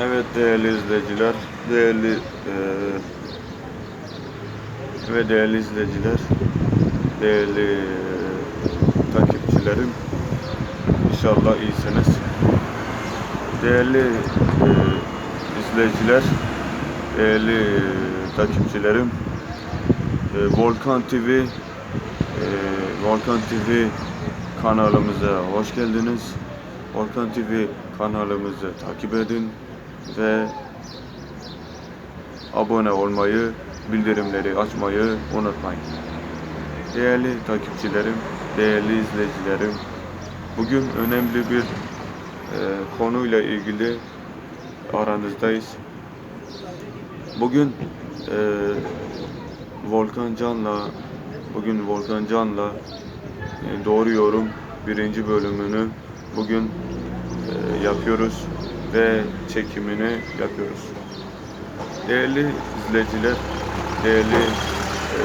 Evet değerli izleyiciler, değerli eee ve değerli izleyiciler, değerli eee, takipçilerim, inşallah iyisiniz. Değerli eee, izleyiciler, değerli eee, takipçilerim, eee, Volkan TV, eee, Volkan TV kanalımıza hoş geldiniz. Volkan TV kanalımızı takip edin ve abone olmayı, bildirimleri açmayı unutmayın. Değerli takipçilerim, değerli izleyicilerim, bugün önemli bir e, konuyla ilgili aranızdayız. Bugün e, Volkan Can'la bugün Volkan Can'la e, Doğru Yorum birinci bölümünü bugün e, yapıyoruz ve çekimini yapıyoruz. Değerli izleyiciler, değerli e,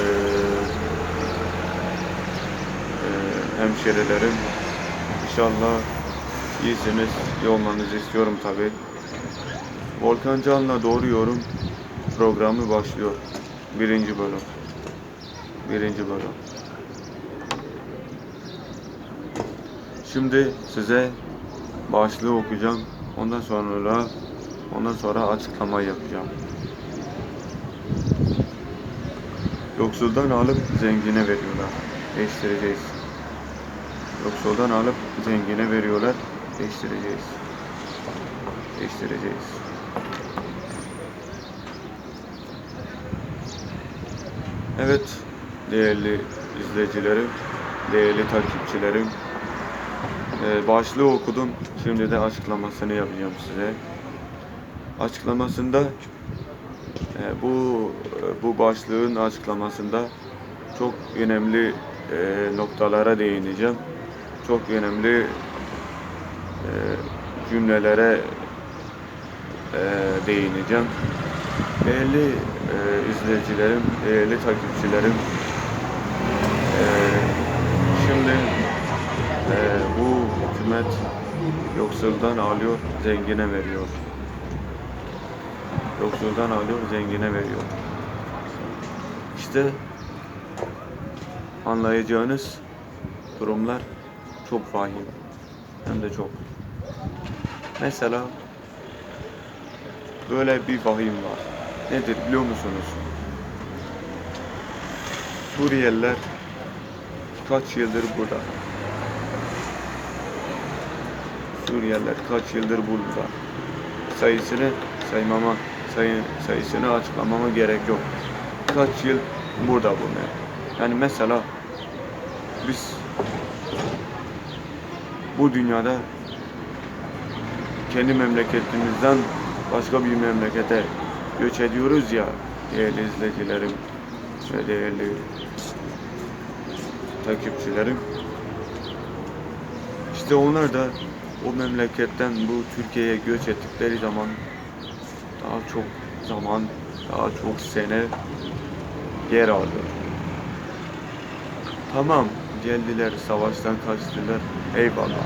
e, hemşerilerim, inşallah iyisiniz, iyi olmanızı istiyorum tabi. Volkan Can'la Doğru Yorum programı başlıyor. Birinci bölüm. Birinci bölüm. Şimdi size başlığı okuyacağım. Ondan sonra ondan sonra açıklama yapacağım. Yoksuldan alıp zengine veriyorlar. Değiştireceğiz. Yoksuldan alıp zengine veriyorlar. Değiştireceğiz. Değiştireceğiz. Evet, değerli izleyicilerim, değerli takipçilerim, ee, başlığı okudum. Şimdi de açıklamasını yapacağım size. Açıklamasında e, bu e, bu başlığın açıklamasında çok önemli e, noktalara değineceğim. Çok önemli cümlelere değineceğim. Değerli izleyicilerim, değerli takipçilerim, şimdi e, bu hükümet yoksuldan alıyor, zengine veriyor. Yoksuldan alıyor, zengine veriyor. İşte anlayacağınız durumlar çok vahim. Hem de çok. Mesela böyle bir vahim var. Nedir biliyor musunuz? Suriyeliler kaç yıldır burada? Suriyeliler kaç yıldır burada? Sayısını saymama, sayı, sayısını açıklamama gerek yok. Kaç yıl burada bunlar? Yani mesela biz bu dünyada kendi memleketimizden başka bir memlekete göç ediyoruz ya değerli izleyicilerim ve değerli takipçilerim. İşte onlar da o memleketten bu Türkiye'ye göç ettikleri zaman daha çok zaman, daha çok sene yer aldı. Tamam, geldiler, savaştan kaçtılar, eyvallah.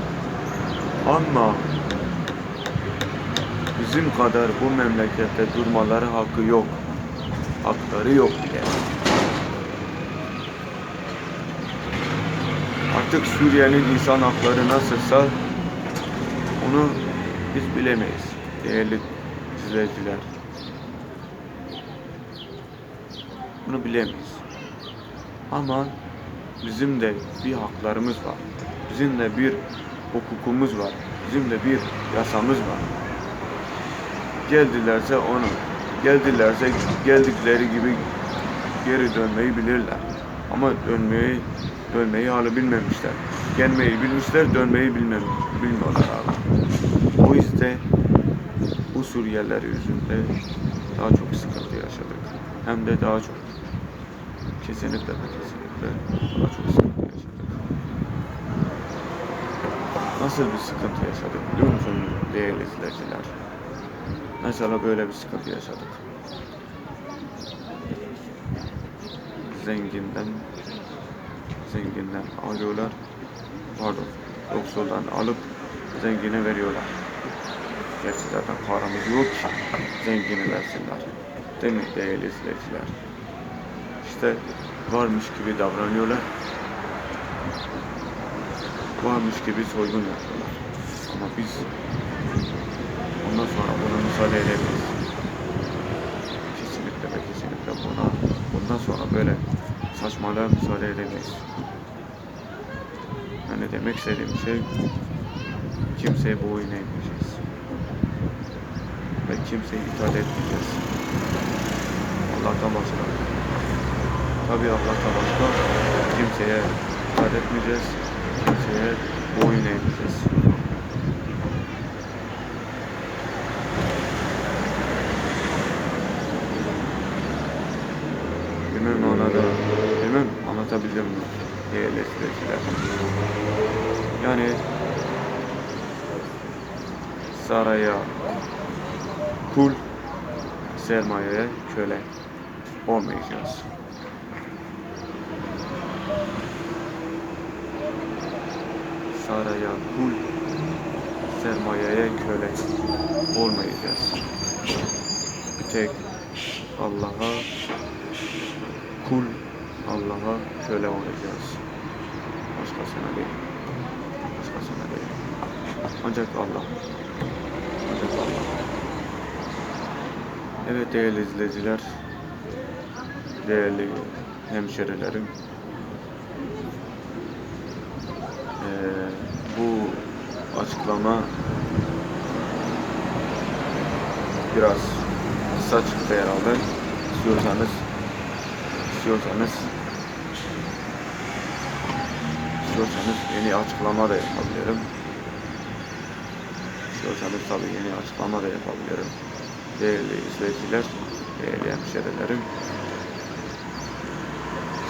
Ama bizim kadar bu memlekette durmaları hakkı yok. Hakları yok bile. Artık Suriye'nin insan hakları nasılsa onu biz bilemeyiz değerli izleyiciler. Bunu bilemeyiz. Ama bizim de bir haklarımız var. Bizim de bir hukukumuz var. Bizim de bir yasamız var. Geldilerse onu, geldilerse geldikleri gibi geri dönmeyi bilirler. Ama dönmeyi dönmeyi hala bilmemişler. Gelmeyi bilmişler, dönmeyi bilmem, bilmiyorlar hala. O yüzden bu Suriyeliler yüzünden daha çok sıkıntı yaşadık. Hem de daha çok. Kesinlikle ve kesinlikle daha çok sıkıntı yaşadık. Nasıl bir sıkıntı yaşadık biliyor musunuz değerli izleyiciler? Mesela böyle bir sıkıntı yaşadık. Zenginden zenginden alıyorlar. Pardon. Yoksuldan alıp zengine veriyorlar. Zaten paramız yok ki zengini versinler. Değil mi değerli izleyiciler? İşte varmış gibi davranıyorlar. Varmış gibi soygun yapıyorlar. Ama biz ondan sonra buna müsaade edemeyiz. Kesinlikle ve kesinlikle buna bundan sonra böyle saçmalığa müsaade edemeyiz. Yani demek istediğim şey kimseye boyun eğmeyeceğiz. Ve kimseye itaat etmeyeceğiz. Allah'tan başka. Tabii Allah'tan başka kimseye itaat etmeyeceğiz. Kimseye boyun eğmeyeceğiz. Bilmem anladım. Bilmem anlatabildim mi? Değerli izleyiciler. Yani saraya kul, sermayeye köle olmayacağız. Saraya kul, sermayeye köle olmayacağız. Bir tek Allah'a kul, Allah'a köle olacağız. Başkasına değil. Başkasına değil. Ancak Allah. Ancak Allah. Evet değerli izleyiciler, değerli hemşerilerim, eee, bu açıklama biraz kısa çıktı herhalde. İstiyorsanız, istiyorsanız, istiyorsanız yeni açıklama da yapabilirim. İstiyorsanız tabii yeni açıklama da yapabilirim. Değerli izleyiciler, değerli hemşerilerim.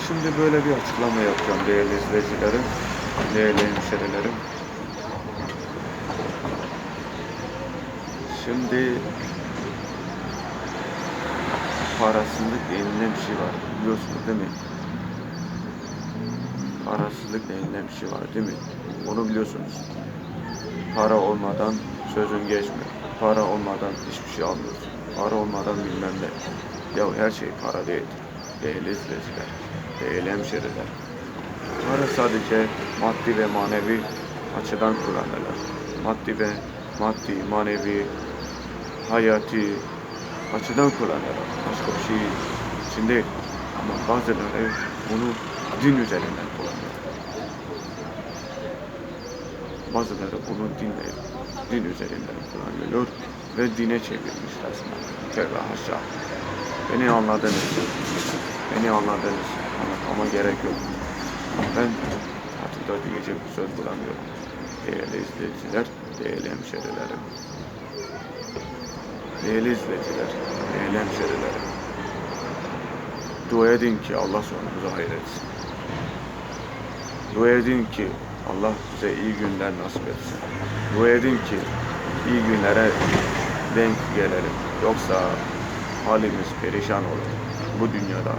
Şimdi böyle bir açıklama yapacağım değerli izleyicilerim, değerli hemşerilerim. Şimdi parasızlık denilen bir şey var. Biliyorsunuz değil mi? Parasızlık denilen bir şey var değil mi? Onu biliyorsunuz. Para olmadan sözün geçmiyor. Para olmadan hiçbir şey almıyorsun. Para olmadan bilmem ne. Ya her şey para değildir. Değerli izleyiciler, değerli hemşeriler. Para sadece maddi ve manevi açıdan kullanılır. Maddi ve maddi, manevi, hayati açıdan kullanılır. Başka bir şey için değil. Ama bazıları bunu din üzerinden kullanıyor. Bazıları bunu dinle, din üzerinden kullanıyor ve dine çevirmiş resmen. Tövbe haşa. Beni anladınız. Beni anladınız. Anlatmama gerek yok. Ben tatilde diyecek bir söz bulamıyorum. Değerli izleyiciler, değerli hemşerilerim. Değerli izleyiciler, değerli hemşerilerim. Dua edin ki Allah sonumuzu hayır etsin. Dua edin ki Allah bize iyi günler nasip etsin. Dua edin ki iyi günlere denk gelelim. Yoksa halimiz perişan olur bu dünyada.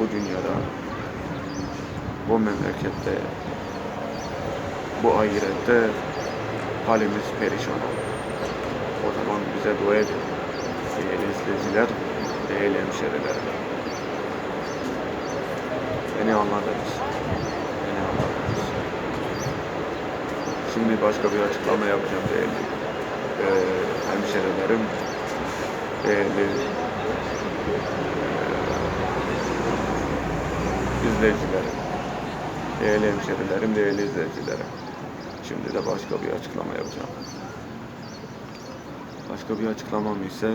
Bu dünyada, bu memlekette, bu ahirette halimiz perişan olur. O zaman bize dua edin. Değerli izleyiciler, değerli hemşeriler. Beni anladınız. Beni anladınız. Şimdi başka bir açıklama yapacağım değerli eee hemşerilerim. Değerli eee, izleyicilerim. Değerli hemşerilerim, değerli izleyicilerim. Şimdi de başka bir açıklama yapacağım. Başka bir açıklamam ise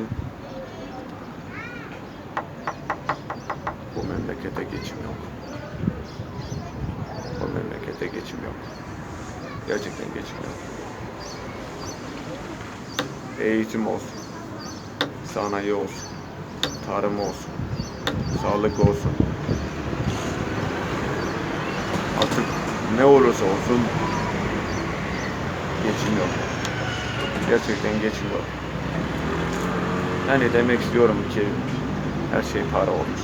bu memlekete geçim yok. Bu memlekete geçim yok. Gerçekten geçim yok. Eğitim olsun, sanayi olsun, tarım olsun, sağlık olsun. Artık ne olursa olsun geçim yok. Gerçekten geçim yok. Yani demek istiyorum ki her şey para olmuş.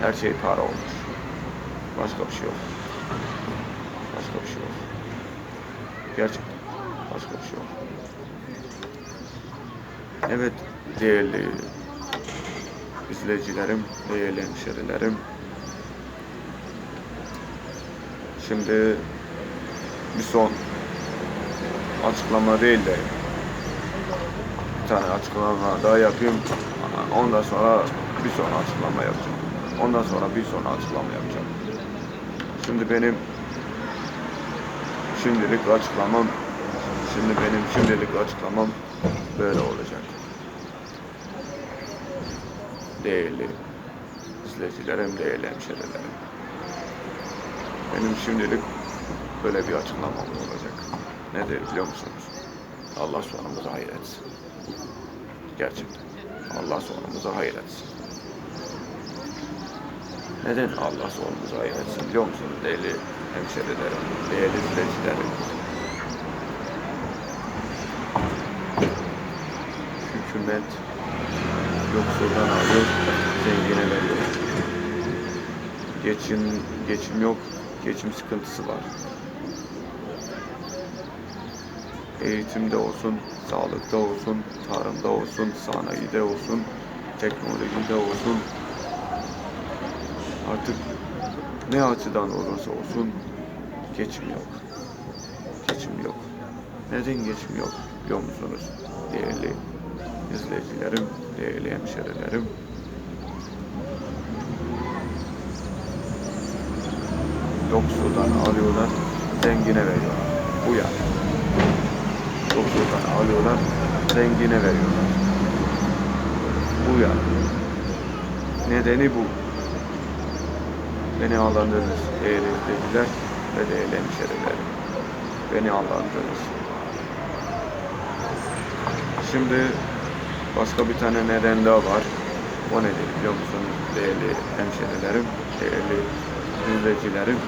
Her şey para olmuş. Başka bir şey yok. Başka bir şey yok. Gerçekten başka bir şey yok. Evet değerli izleyicilerim, değerli hemşerilerim. Şimdi bir son açıklama değil de bir tane açıklama daha yapayım. Ondan sonra bir sonra açıklama yapacağım. Ondan sonra bir sonra açıklama yapacağım. Şimdi benim şimdilik açıklamam şimdi benim şimdilik açıklamam böyle olacak. Değerli izleyicilerim, değerli hemşerilerim. Benim şimdilik böyle bir açıklamam olacak. Nedir biliyor musunuz? Allah sonumuzu hayır etsin. Gerçekten. Allah sonumuzu hayır etsin. Neden Allah sonumuzu hayır etsin biliyor musunuz değerli hemşerilerim, değerli izleyicilerim? Hükümet yoksuldan alıyor, zengine veriyor. Geçim, geçim yok, geçim sıkıntısı var. Eğitimde olsun, sağlıkta olsun, tarımda olsun, sanayide olsun, teknolojide olsun. Artık ne açıdan olursa olsun geçim yok. Geçim yok. Neden geçim yok biliyor musunuz? Değerli izleyicilerim, değerli hemşerilerim. Yoksuldan alıyorlar, zengine veriyorlar. Bu yani. Yoksuldan alıyorlar, zengine veriyorlar. Bu yani. Nedeni bu. Beni anladınız değerli izleyiciler ve değerli hemşerilerim. Beni anladınız. Şimdi başka bir tane neden daha var. O nedir biliyor musunuz değerli hemşerilerim, değerli izleyicilerim?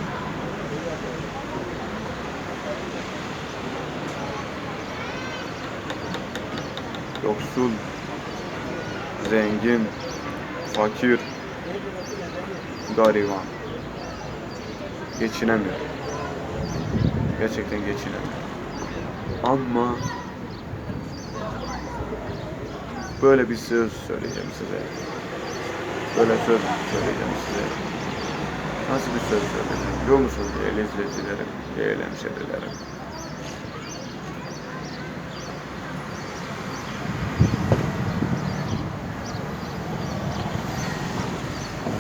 Yoksul, zengin, fakir, gariban. Geçinemiyor. Gerçekten geçinemiyor. Ama böyle bir söz söyleyeceğim size. Böyle söz söyleyeceğim size. Nasıl bir söz söyleyeceğim biliyor musunuz değerli izleyicilerim, değerli?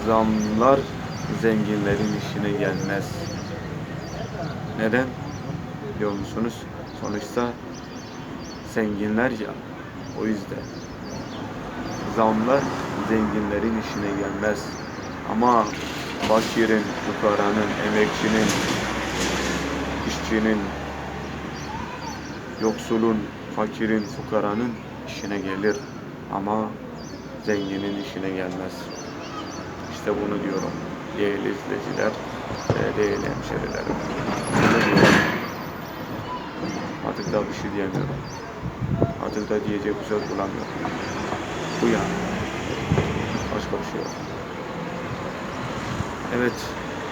Zamlar zenginlerin işine gelmez. Neden? Biliyor musunuz? Sonuçta zenginler ya. O yüzden. Zamlar zenginlerin işine gelmez. Ama fakirin, fukaranın, emekçinin, işçinin, yoksulun, fakirin, fukaranın işine gelir. Ama zenginin işine gelmez. İşte bunu diyorum. Değerli izleyiciler, e, değerli hemşerilerim. Artık daha bir şey diyemiyorum. Artık da diyecek bir söz bulamıyorum. Bu yani. Başka bir şey yok. Evet,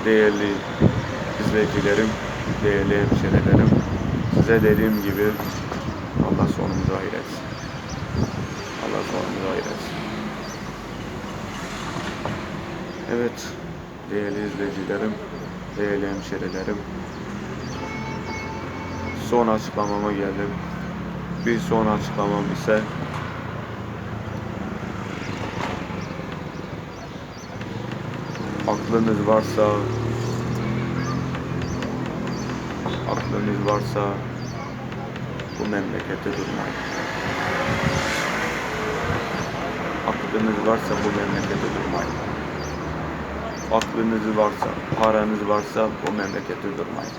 değerli izleyicilerim, değerli hemşerilerim. Size dediğim gibi Allah sonumuzu hayır etsin. Allah sonumuzu hayır etsin. Evet, değerli izleyicilerim, değerli hemşerilerim. Son açıklamama geldim. Bir son açıklamam ise aklınız varsa aklınız varsa bu memlekette durmayın. Aklınız varsa bu memlekette durmayın. Aklınız varsa, paranız varsa bu memlekette durmayın.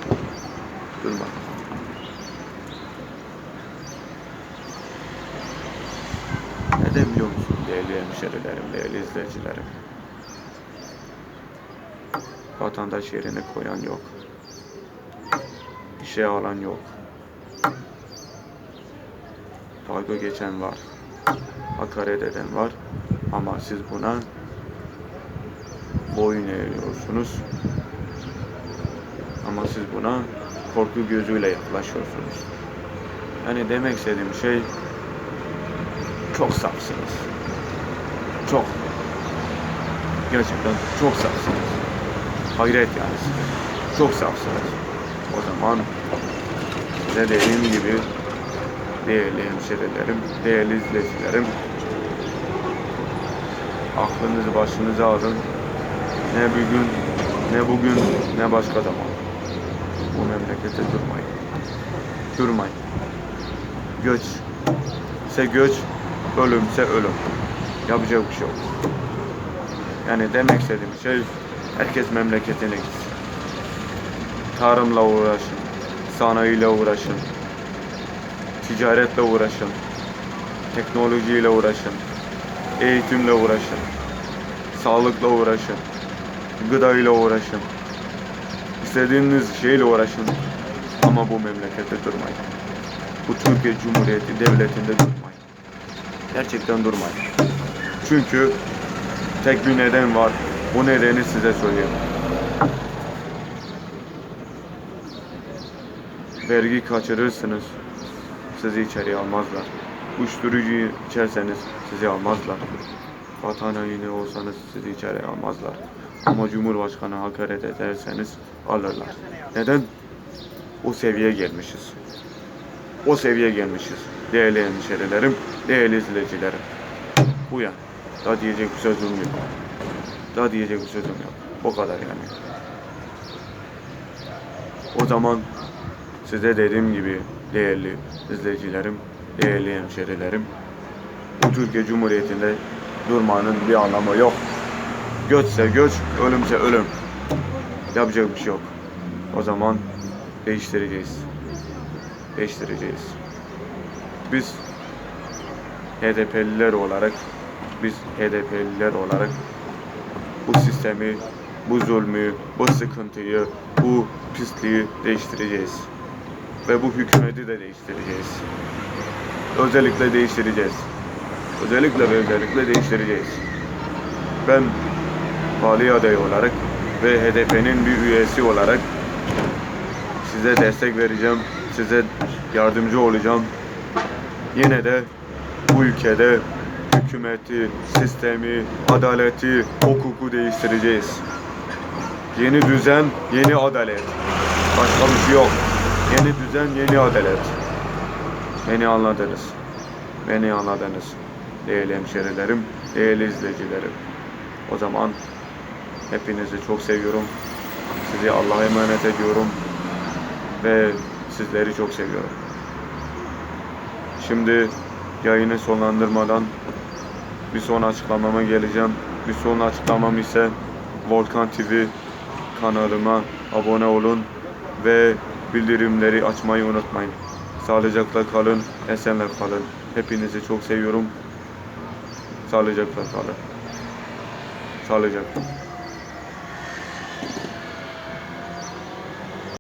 Durmayın. Neden biliyor musun değerli hemşerilerim, değerli izleyicilerim? Vatandaş yerine koyan yok. İşe alan yok. Dalga geçen var. Hakaret eden var. Ama siz buna boyun eğiyorsunuz. Ama siz buna korku gözüyle yaklaşıyorsunuz. Yani demek istediğim şey çok safsınız. Çok. Gerçekten çok safsınız. Hayret yani. Çok safsınız. O zaman size dediğim gibi değerli hemşerilerim, değerli izleyicilerim aklınızı başınıza alın. Ne bir gün, ne bugün, ne başka zaman. Bu memlekete durmayın. Durmayın. Göç. Se göç, ölümse ölüm. Yapacak bir şey yok. Yani demek istediğim şey herkes memleketine gitsin. Tarımla uğraşın, sanayiyle uğraşın, ticaretle uğraşın, teknolojiyle uğraşın, eğitimle uğraşın, sağlıkla uğraşın, gıdayla uğraşın, istediğiniz şeyle uğraşın ama bu memlekette durmayın. Bu Türkiye Cumhuriyeti devletinde durmayın. Gerçekten durmayın. Çünkü tek bir neden var. Bu nedeni size söyleyeyim. Vergi kaçırırsınız. Sizi içeriye almazlar. Uyuşturucu içerseniz sizi almazlar. Vatan haini olsanız sizi içeriye almazlar. Ama Cumhurbaşkanı hakaret ederseniz alırlar. Neden? O seviyeye gelmişiz. O seviyeye gelmişiz. Değerli hemşerilerim, değerli izleyicilerim. Bu ya. Daha diyecek bir sözüm yok. Daha diyecek bir sözüm yok. O kadar yani. O zaman size dediğim gibi değerli izleyicilerim, değerli hemşerilerim, bu Türkiye Cumhuriyeti'nde durmanın bir anlamı yok. Göçse göç, ölümse ölüm. Yapacak bir şey yok. O zaman değiştireceğiz. Değiştireceğiz. Biz HDP'liler olarak biz HDP'liler olarak bu sistemi, bu zulmü, bu sıkıntıyı, bu pisliği değiştireceğiz. Ve bu hükümeti de değiştireceğiz. Özellikle değiştireceğiz. Özellikle ve özellikle değiştireceğiz. Ben vali adayı olarak ve HDP'nin bir üyesi olarak size destek vereceğim. Size yardımcı olacağım. Yine de bu ülkede hükümeti, sistemi, adaleti, hukuku değiştireceğiz. Yeni düzen, yeni adalet. Başka bir şey yok. Yeni düzen, yeni adalet. Beni anladınız. Beni anladınız. Değerli hemşerilerim, değerli izleyicilerim. O zaman hepinizi çok seviyorum. Sizi Allah'a emanet ediyorum. Ve sizleri çok seviyorum. Şimdi yayını sonlandırmadan bir son açıklamama geleceğim. Bir son açıklamam ise Volkan TV kanalıma abone olun ve bildirimleri açmayı unutmayın. Sağlıcakla kalın, esenle kalın. Hepinizi çok seviyorum. Sağlıcakla kalın. Sağlıcakla.